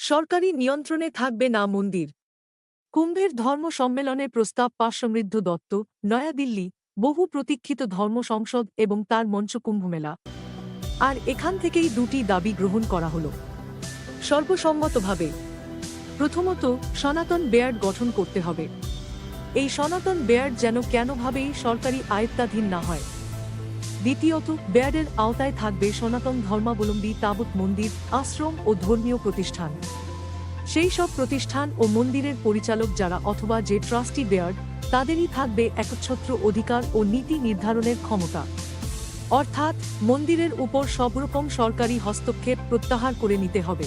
সরকারি নিয়ন্ত্রণে থাকবে না মন্দির। কুম্ভের ধর্ম সম্মেলনের প্রস্তাব পাশ সমৃদ্ধ দত্ত, নয়াদিল্লি, বহু প্রতীক্ষিত ধর্ম সংসদ এবং তার মঞ্চ কুম্ভমেলা। আর এখান থেকেই দুটি দাবি গ্রহণ করা হল। সর্বসম্মতভাবে প্রথমত, সনাতন বেয়ার্ড গঠন করতে হবে। এই সনাতন বেয়ার্ড যেন কেনভাবেই সরকারি আয়ত্তাধীন না হয়। দ্বিতীয়ত বেয়ার্ডের আওতায় থাকবে সনাতন ধর্মাবলম্বী তাবৎ মন্দির, আশ্রম ও ধর্মীয় প্রতিষ্ঠান। সেই সব প্রতিষ্ঠান ও মন্দিরের পরিচালক যারা অথবা যে ট্রাস্টি বেয়ার্ড, তাদেরই থাকবে একচ্ছত্র অধিকার ও নীতি নির্ধারণের ক্ষমতা। অর্থাৎ, মন্দিরের উপর সব রকম সরকারি হস্তক্ষেপ প্রত্যাহার করে নিতে হবে।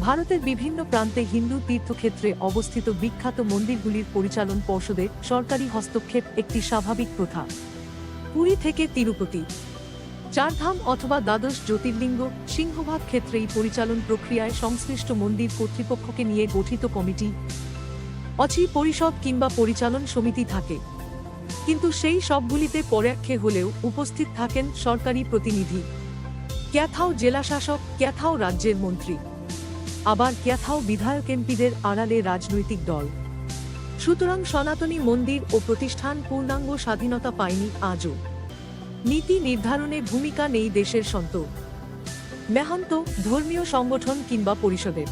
ভারতের বিভিন্ন প্রান্তে হিন্দু তীর্থক্ষেত্রে অবস্থিত বিখ্যাত মন্দিরগুলির পরিচালন পর্ষদে সরকারি হস্তক্ষেপ একটি স্বাভাবিক প্রথা। পুরী থেকে তিরুপতি। চারধাম অথবা দ্বাদশ জ্যোতির্লিঙ্গ সিংহভাগ ক্ষেত্রেই পরিচালন প্রক্রিয়ায় সংশ্লিষ্ট মন্দির কর্তৃপক্ষকে নিয়ে গঠিত কমিটি অচি পরিষদ কিংবা পরিচালন সমিতি থাকে। কিন্তু সেই সবগুলিতে পরাক্ষে হলেও উপস্থিত থাকেন সরকারি প্রতিনিধি। ক্যাথাও জেলাশাসক ক্যাথাও রাজ্যের মন্ত্রী। আবার ক্যাথাও বিধায়ক এমপিদের আড়ালে রাজনৈতিক দল। সুতরাং সনাতনী মন্দির ও প্রতিষ্ঠান পূর্ণাঙ্গ স্বাধীনতা পায়নি আজও। নীতি নির্ধারণে ভূমিকা নেই দেশের সন্ত। মেহান্ত, ধর্মীয় সংগঠন কিংবা পরিষদের।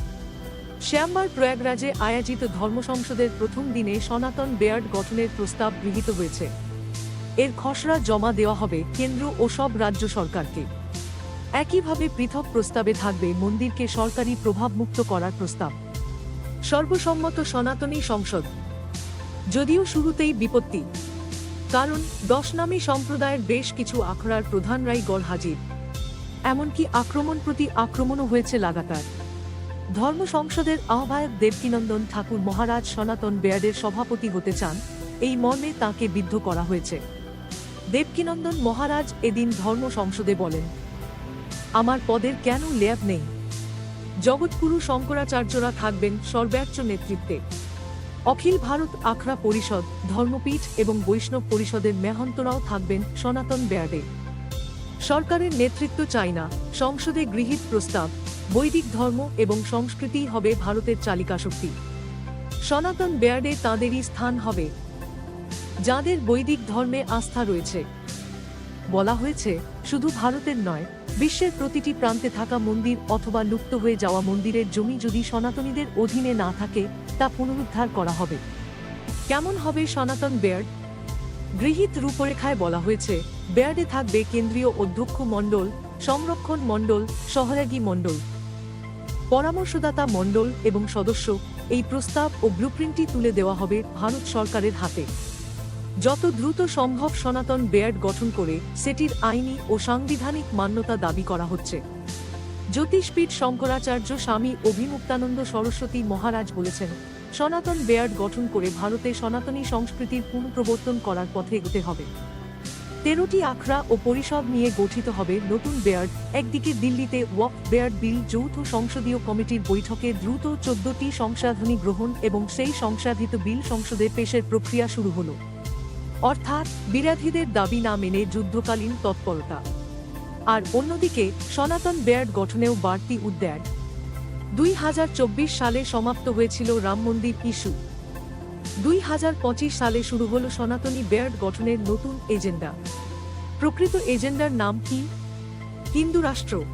শ্যামবার প্রয়াগরাজে আয়োজিত ধর্ম সংসদের প্রথম দিনে সনাতন বেয়ার্ড গঠনের প্রস্তাব গৃহীত হয়েছে। এর খসড়া জমা দেওয়া হবে কেন্দ্র ও সব রাজ্য সরকারকে। একইভাবে পৃথক প্রস্তাবে থাকবে মন্দিরকে সরকারি প্রভাবমুক্ত করার প্রস্তাব। সর্বসম্মত সনাতনী সংসদ যদিও শুরুতেই বিপত্তি। কারণ দশ নামী সম্প্রদায়ের বেশ কিছু আখড়ার প্রধানরাই গড় হাজির। এমনকি আক্রমণ প্রতি আক্রমণও হয়েছে লাগাতার। ধর্ম সংসদের আহ্বায়ক দেবকীনন্দন ঠাকুর মহারাজ সনাতন বেয়ার্ডের সভাপতি হতে চান, এই মর্মে তাকে বিদ্ধ করা হয়েছে। দেবকীনন্দন মহারাজ এদিন ধর্ম সংসদে বলেন, আমার পদের কেন ল্যাব নেই? জগৎগুরু শঙ্করাচার্যরা থাকবেন সর্বাচ্য নেতৃত্বে। অখিল ভারত আখড়া পরিষদ, ধর্মপীঠ এবং বৈষ্ণব পরিষদের মেহন্তরাও থাকবেন সনাতন বেয়ার্ডে সরকারের নেতৃত্ব চায় না, সংসদে গৃহীত প্রস্তাব, বৈদিক ধর্ম এবং সংস্কৃতি হবে ভারতের চালিকা শক্তি। সনাতন বেয়ার্ডে তাঁদেরই স্থান হবে, যাদের বৈদিক ধর্মে আস্থা রয়েছে। বলা হয়েছে, শুধু ভারতের নয়, বিশ্বের প্রতিটি প্রান্তে থাকা মন্দির অথবা লুপ্ত হয়ে যাওয়া মন্দিরের জমি যদি সনাতনীদের অধীনে না থাকে, তা পুনরুদ্ধার করা হবে। কেমন হবে সনাতন বেয়ার্ড গৃহীত রূপরেখায় বলা হয়েছে বেয়ার্ডে থাকবে কেন্দ্রীয় অধ্যক্ষ মণ্ডল, সংরক্ষণ মণ্ডল, সহয়াগী মণ্ডল। পরামর্শদাতা মণ্ডল এবং সদস্য, এই প্রস্তাব ও ব্লুপ্রিন্টটি তুলে দেওয়া হবে ভারত সরকারের হাতে। যত দ্রুত সম্ভব সনাতন বেয়ার্ড গঠন করে সেটির আইনি ও সাংবিধানিক মান্যতা দাবি করা হচ্ছে। জ্যোতিষপীঠ শঙ্করাচার্য স্বামী অভিমুক্তানন্দ সরস্বতী মহারাজ বলেছেন, সনাতন বেয়ার্ড গঠন করে ভারতে সনাতনী সংস্কৃতির পুনঃপ্রবর্তন করার পথে এগোতে হবে। তেরোটি আখড়া ও পরিষদ নিয়ে গঠিত হবে নতুন বেয়ার্ড একদিকে দিল্লিতে ওয়াক বেয়ার্ড বিল যৌথ সংসদীয় কমিটির বৈঠকে দ্রুত চোদ্দটি সংশোধনী গ্রহণ এবং সেই সংশোধিত বিল সংসদে পেশের প্রক্রিয়া শুরু হলো। অর্থাৎ বিরাধীদের দাবি না মেনে যুদ্ধকালীন তৎপরতা। আর অন্যদিকে, সনাতন বেয়ার্ড গঠনেও বাড়তি উদ্যাগ দুই সালে সমাপ্ত হয়েছিল রাম মন্দির ইস্যু। দুই হাজার পঁচিশ সালে শুরু হল সনাতনী বেয়ার্ড গঠনের নতুন এজেন্ডা। প্রকৃত এজেন্ডার নাম কি? হিন্দু রাষ্ট্র।